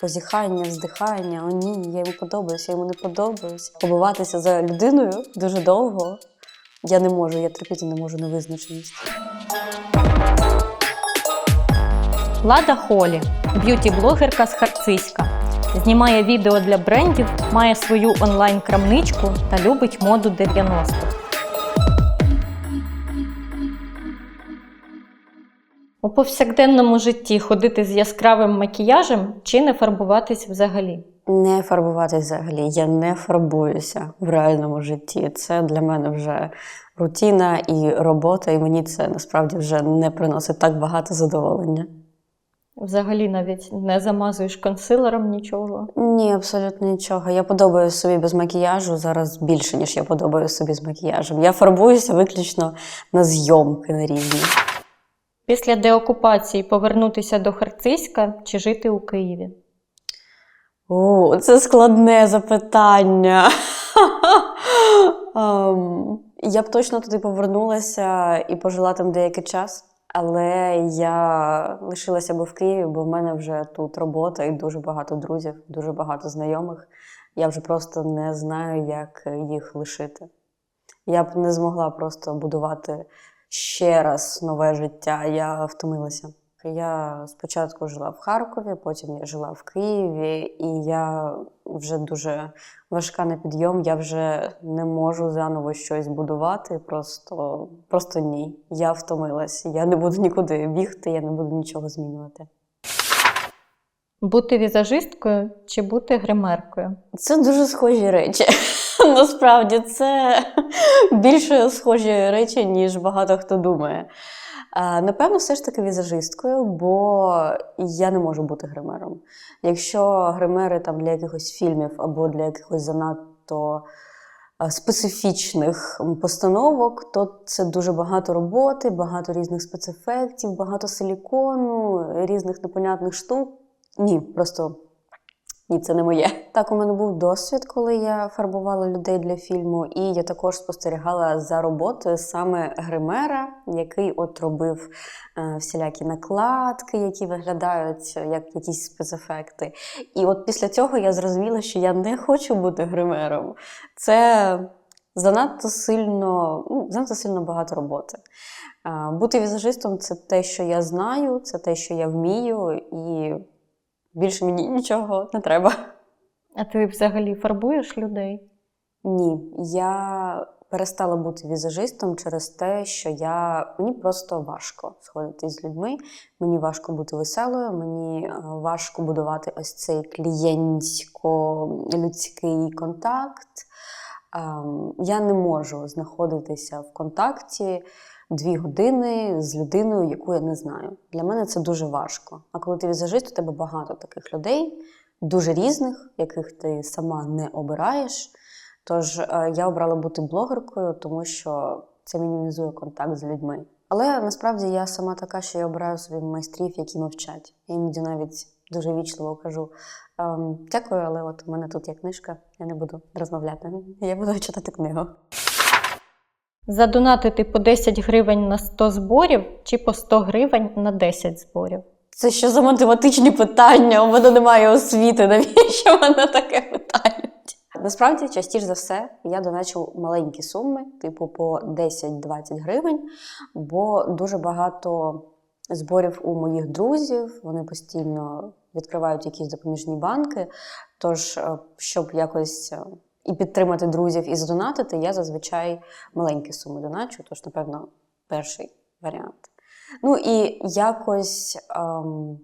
позіхання, вздихання, о ні, я йому подобаюся, я йому не подобаюся. Побиватися за людиною дуже довго. Я не можу, я терпіти не можу невизначеність. Влада Холі, б'юті-блогерка з Харциська. Знімає відео для брендів, має свою онлайн-крамничку та любить моду 90-х. У повсякденному житті ходити з яскравим макіяжем чи не фарбуватись взагалі. Не фарбуватися взагалі. Я не фарбуюся в реальному житті. Це для мене вже рутина і робота, і мені це насправді вже не приносить так багато задоволення. Взагалі навіть не замазуєш консилером нічого. Ні, абсолютно нічого. Я подобаюся собі без макіяжу зараз більше, ніж я подобаюся собі з макіяжем. Я фарбуюся виключно на зйомки на різні. Після деокупації повернутися до Харциська чи жити у Києві. О, це складне запитання. Ем, Я б точно туди повернулася і пожила там деякий час, але я лишилася би в Києві, бо в мене вже тут робота і дуже багато друзів, дуже багато знайомих. Я вже просто не знаю, як їх лишити. Я б не змогла просто будувати ще раз нове життя. Я втомилася. Я спочатку жила в Харкові, потім я жила в Києві, і я вже дуже важка на підйом. Я вже не можу заново щось будувати. Просто, просто ні. Я втомилась. Я не буду нікуди бігти, я не буду нічого змінювати. Бути візажисткою чи бути гримеркою? Це дуже схожі речі. Насправді це більше схожі речі, ніж багато хто думає. Напевно, все ж таки візажисткою, бо я не можу бути гримером. Якщо гримери там для якихось фільмів або для якихось занадто специфічних постановок, то це дуже багато роботи, багато різних спецефектів, багато силікону, різних непонятних штук. Ні, просто ні, це не моє. Так, у мене був досвід, коли я фарбувала людей для фільму, і я також спостерігала за роботою саме гримера, який от робив е, всілякі накладки, які виглядають як якісь спецефекти. І от після цього я зрозуміла, що я не хочу бути гримером. Це занадто сильно, ну, занадто сильно багато роботи. Е, бути візажистом це те, що я знаю, це те, що я вмію, і більше мені нічого не треба. А ти взагалі фарбуєш людей? Ні, я перестала бути візажистом через те, що я мені просто важко сходити з людьми. Мені важко бути веселою, мені е, важко будувати ось цей клієнтсько-людський контакт. Ем, Я не можу знаходитися в контакті дві години з людиною, яку я не знаю. Для мене це дуже важко. А коли ти візажист, у тебе багато таких людей, дуже різних, яких ти сама не обираєш. Тож е, я обрала бути блогеркою, тому що це мінімізує контакт з людьми. Але насправді я сама така, що я обираю собі майстрів, які мовчать. Я іноді навіть дуже вічливо кажу: дякую, але от у мене тут є книжка, я не буду розмовляти. Я буду читати книгу. Задонатити по 10 гривень на 100 зборів чи по 100 гривень на 10 зборів? Це що за математичні питання? У мене немає освіти. Навіщо мене таке питають? Насправді, частіше за все, я доначу маленькі суми, типу по 10-20 гривень, бо дуже багато зборів у моїх друзів, вони постійно відкривають якісь допоміжні банки. Тож, е, щоб якось е, і підтримати друзів, і задонатити, я зазвичай маленькі суми доначу, тож, напевно, перший варіант. Ну і якось ем,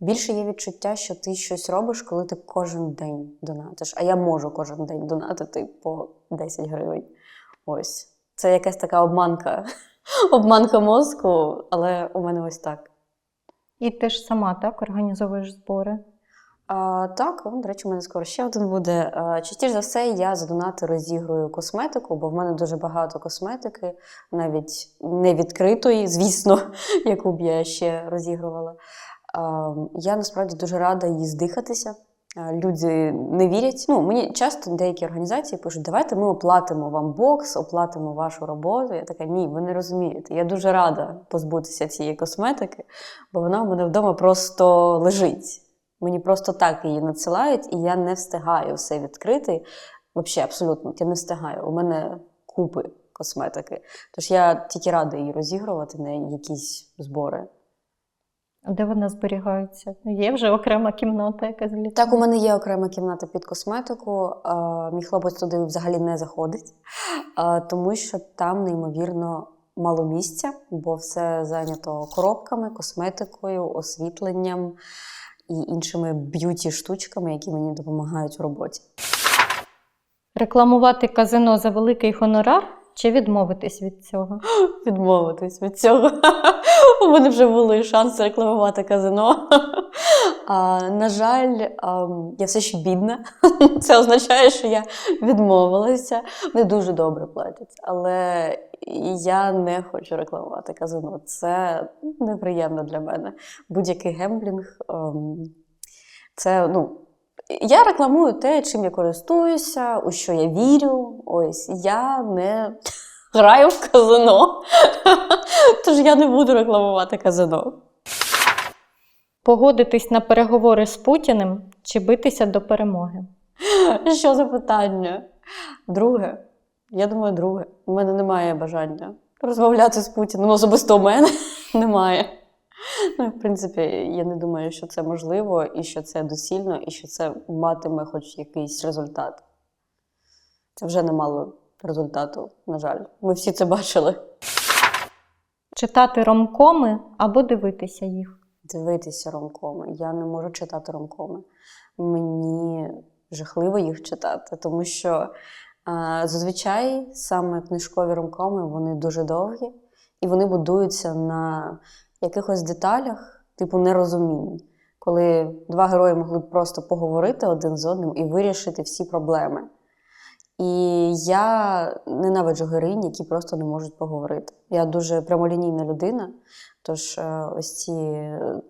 більше є відчуття, що ти щось робиш, коли ти кожен день донатиш. А я можу кожен день донатити по 10 гривень. Ось. Це якась така обманка, обманка мозку, але у мене ось так. І ти ж сама так організовуєш збори. А, так, до речі, у мене скоро ще один буде. А, частіше за все, я за донати розігрую косметику, бо в мене дуже багато косметики, навіть не відкритої, звісно, яку б я ще розігрувала. А, я насправді дуже рада її здихатися. А, Люди не вірять. Ну, мені часто деякі організації пишуть, давайте ми оплатимо вам бокс, оплатимо вашу роботу. Я така, ні, ви не розумієте. Я дуже рада позбутися цієї косметики, бо вона в мене вдома просто лежить. Мені просто так її надсилають, і я не встигаю все відкрити. Взагалі, абсолютно, я не встигаю. У мене купи косметики. Тож я тільки рада її розігрувати на якісь збори. Де вона зберігається? Є вже окрема кімната, яка злітає? Так, у мене є окрема кімната під косметику. Мій хлопець туди взагалі не заходить, тому що там неймовірно мало місця, бо все зайнято коробками, косметикою, освітленням і іншими б'юті штучками, які мені допомагають у роботі. Рекламувати казино за великий гонорар чи відмовитись від цього? Відмовитись від цього. У мене вже були шанси рекламувати казино. А, на жаль, я все ще бідна. Це означає, що я відмовилася. Не дуже добре платять, але я не хочу рекламувати казино. Це неприємно для мене. Будь-який гемблінг. Це, ну, я рекламую те, чим я користуюся, у що я вірю. Ось я не граю в казино. Тож я не буду рекламувати казино. Погодитись на переговори з Путіним чи битися до перемоги? Що за питання? Друге. Я думаю, друге. У мене немає бажання розмовляти з Путіним. Особисто у мене немає. Ну, в принципі, я не думаю, що це можливо, і що це доцільно, і що це матиме хоч якийсь результат. Це вже не мало результату, на жаль. Ми всі це бачили. Читати ромкоми або дивитися їх? Дивитися ромкоми. Я не можу читати ромкоми. Мені жахливо їх читати, тому що а, зазвичай саме книжкові ромкоми вони дуже довгі і вони будуються на якихось деталях, типу нерозумінь, коли два герої могли б просто поговорити один з одним і вирішити всі проблеми. І я ненавиджу героїнь, які просто не можуть поговорити. Я дуже прямолінійна людина, тож е, ось ці е,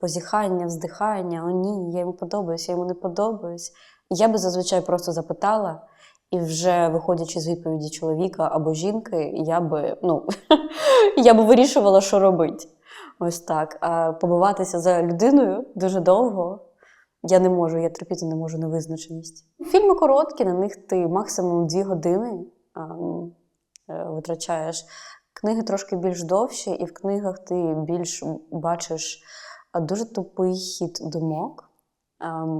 позіхання, вздихання, о ні, я йому подобаюся, я йому не подобаюсь. Я би зазвичай просто запитала, і вже виходячи з відповіді чоловіка або жінки, я би, ну, я би вирішувала, що робити. Ось так. А побиватися за людиною дуже довго. Я не можу, я терпіти не можу невизначеність. Фільми короткі, на них ти максимум дві години е, витрачаєш. Книги трошки більш довші, і в книгах ти більш бачиш дуже тупий хід думок.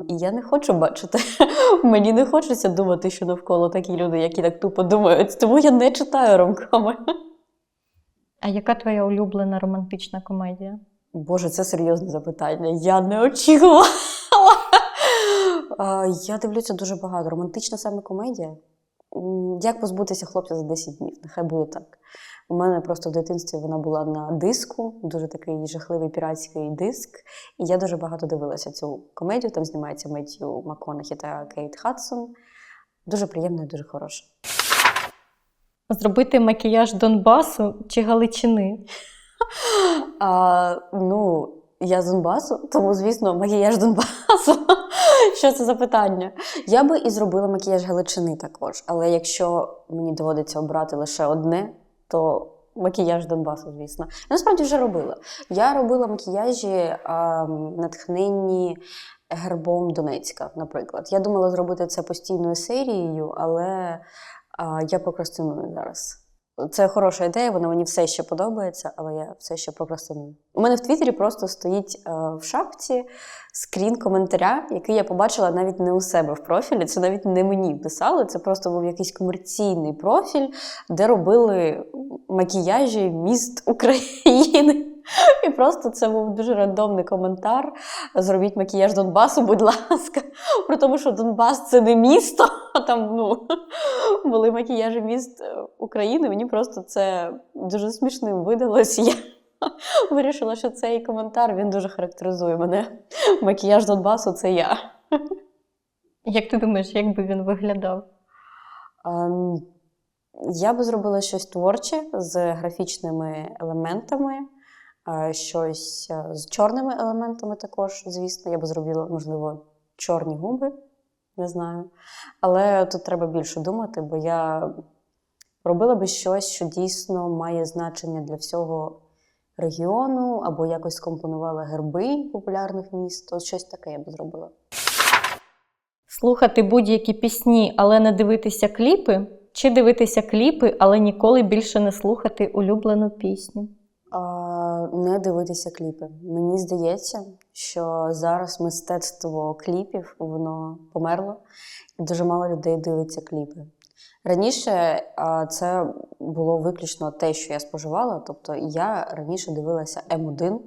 І я не хочу бачити. Мені не хочеться думати, що навколо такі люди, які так тупо думають. Тому я не читаю ромкоми. А яка твоя улюблена романтична комедія? Боже, це серйозне запитання. Я не очікувала. Я дивлюся дуже багато. Романтична саме комедія. Як позбутися хлопця за 10 днів? Нехай буде так. У мене просто в дитинстві вона була на диску, дуже такий жахливий піратський диск. І я дуже багато дивилася цю комедію. Там знімається Меттью МакКонахі та Кейт Хадсон. Дуже приємна і дуже хороша. Зробити макіяж Донбасу чи Галичини? А, ну, я з Донбасу, тому, звісно, макіяж Донбасу. Що це за питання? Я би і зробила макіяж Галичини також, але якщо мені доводиться обрати лише одне, то макіяж Донбасу, звісно. Я насправді вже робила. Я робила макіяжі а, натхненні гербом Донецька, наприклад. Я думала зробити це постійною серією, але я прокрастиную зараз. Це хороша ідея, вона мені все ще подобається, але я все ще прокрастиную. У мене в Твіттері просто стоїть е, в шапці скрін коментаря, який я побачила навіть не у себе в профілі. Це навіть не мені писали. Це просто був якийсь комерційний профіль, де робили макіяжі міст України. І просто це був дуже рандомний коментар. Зробіть макіяж Донбасу, будь ласка. При тому, що Донбас це не місто, а там ну, були макіяжі міст е, України. Мені просто це дуже смішним видалось. Я вирішила, що цей коментар він дуже характеризує мене. Макіяж Донбасу це я. Як ти думаєш, як би він виглядав? Я би зробила щось творче з графічними елементами, щось е, з чорними елементами також, звісно. Я би зробила, можливо, чорні губи, не знаю. Але тут треба більше думати, бо я робила би щось, що дійсно має значення для всього регіону, або якось скомпонувала герби популярних міст. От щось таке я б зробила. Слухати будь-які пісні, але не дивитися кліпи, чи дивитися кліпи, але ніколи більше не слухати улюблену пісню. Не дивитися кліпи. Мені здається, що зараз мистецтво кліпів воно померло, і дуже мало людей дивиться кліпи. Раніше це було виключно те, що я споживала. Тобто я раніше дивилася М1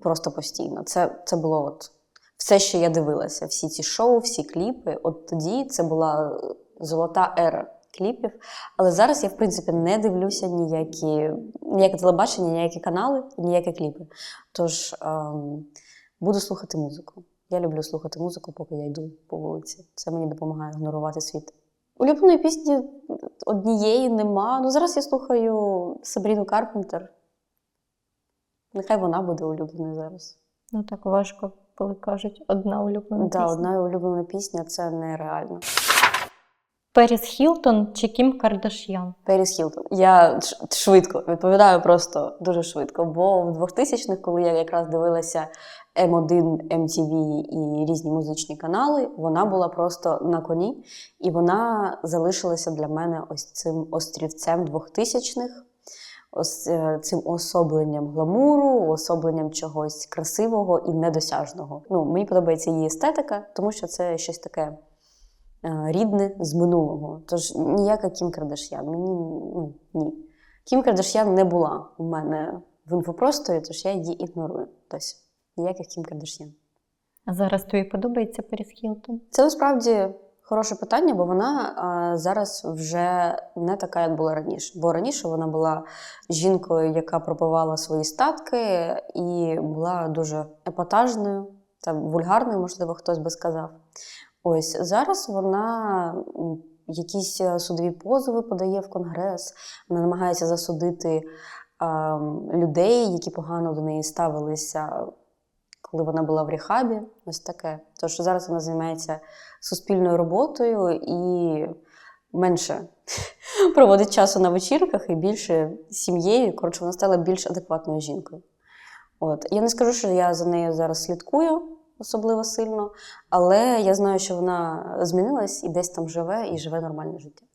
просто постійно. Це, це було от все, що я дивилася, всі ці шоу, всі кліпи. От тоді це була золота ера кліпів. Але зараз я, в принципі, не дивлюся ніякі, ніяке телебачення, ніякі канали, ніякі кліпи. Тож ем, буду слухати музику. Я люблю слухати музику, поки я йду по вулиці. Це мені допомагає ігнорувати світ. Улюбленої пісні однієї нема. Ну, зараз я слухаю Сабріну Карпентер. Нехай вона буде улюбленою зараз. Ну так важко, коли кажуть, одна улюблена Так, пісня. одна улюблена пісня це нереально. Періс Хілтон чи Кім Кардаш'ян? Періс Хілтон. Я швидко відповідаю просто дуже швидко. Бо в 2000-х, коли я якраз дивилася М1, MTV і різні музичні канали, вона була просто на коні, і вона залишилася для мене ось цим острівцем 2000-х, ось е, цим особленням гламуру, особленням чогось красивого і недосяжного. Ну, мені подобається її естетика, тому що це щось таке рідне з минулого. Тож ніяка Кім Кардаш'ян. Мені ну, ні. Кім Кардаш'ян не була у мене в інфопросторі, тож я її ігнорую. Тобто ніяких Кім Кардаш'ян. А зараз тобі подобається Періс Хілтон? Це насправді хороше питання, бо вона а, зараз вже не така, як була раніше. Бо раніше вона була жінкою, яка пропивала свої статки, і була дуже епатажною та вульгарною, можливо, хтось би сказав. Ось зараз вона якісь е, судові позови подає в конгрес, вона намагається засудити а, людей, які погано до неї ставилися, коли вона була в рехабі. Ось таке. Тож зараз вона займається суспільною роботою і менше проводить часу на вечірках і більше сім'єю. Коротше, вона стала більш адекватною жінкою. От. Я не скажу, що я за нею зараз слідкую особливо сильно, але я знаю, що вона змінилась і десь там живе, і живе нормальне життя.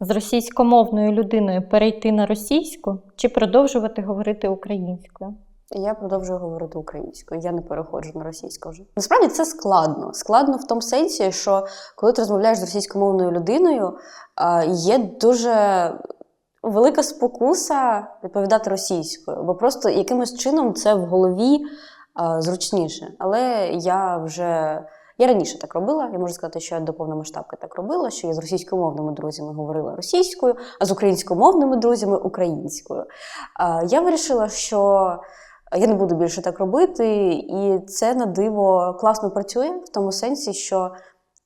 З російськомовною людиною перейти на російську чи продовжувати говорити українською? Я продовжую говорити українською, я не переходжу на російську вже. Насправді це складно. Складно в тому сенсі, що коли ти розмовляєш з російськомовною людиною, є дуже велика спокуса відповідати російською, бо просто якимось чином це в голові зручніше. Але я вже. Я раніше так робила. Я можу сказати, що я до повномасштабки так робила, що я з російськомовними друзями говорила російською, а з українськомовними друзями українською. Я вирішила, що я не буду більше так робити, і це на диво класно працює в тому сенсі, що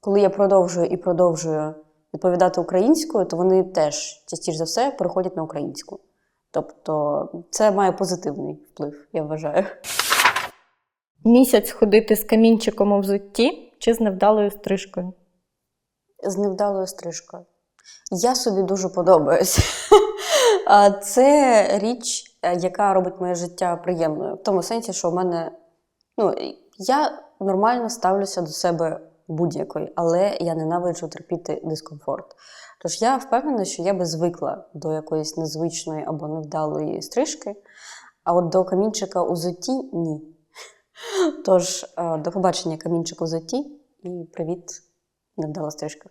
коли я продовжую і продовжую відповідати українською, то вони теж частіше за все переходять на українську. Тобто це має позитивний вплив, я вважаю. Місяць ходити з камінчиком у взутті чи з невдалою стрижкою? З невдалою стрижкою. Я собі дуже подобаюся. Це річ, е, яка робить моє життя приємною. В тому сенсі, що в мене ну, я нормально ставлюся до себе будь-якої, але я ненавиджу терпіти дискомфорт. Тож я впевнена, що я би звикла до якоїсь незвичної або невдалої стрижки, а от до камінчика у зутті ні. Тож, е, до побачення камінчику у зутті і привіт, невдала стрижка.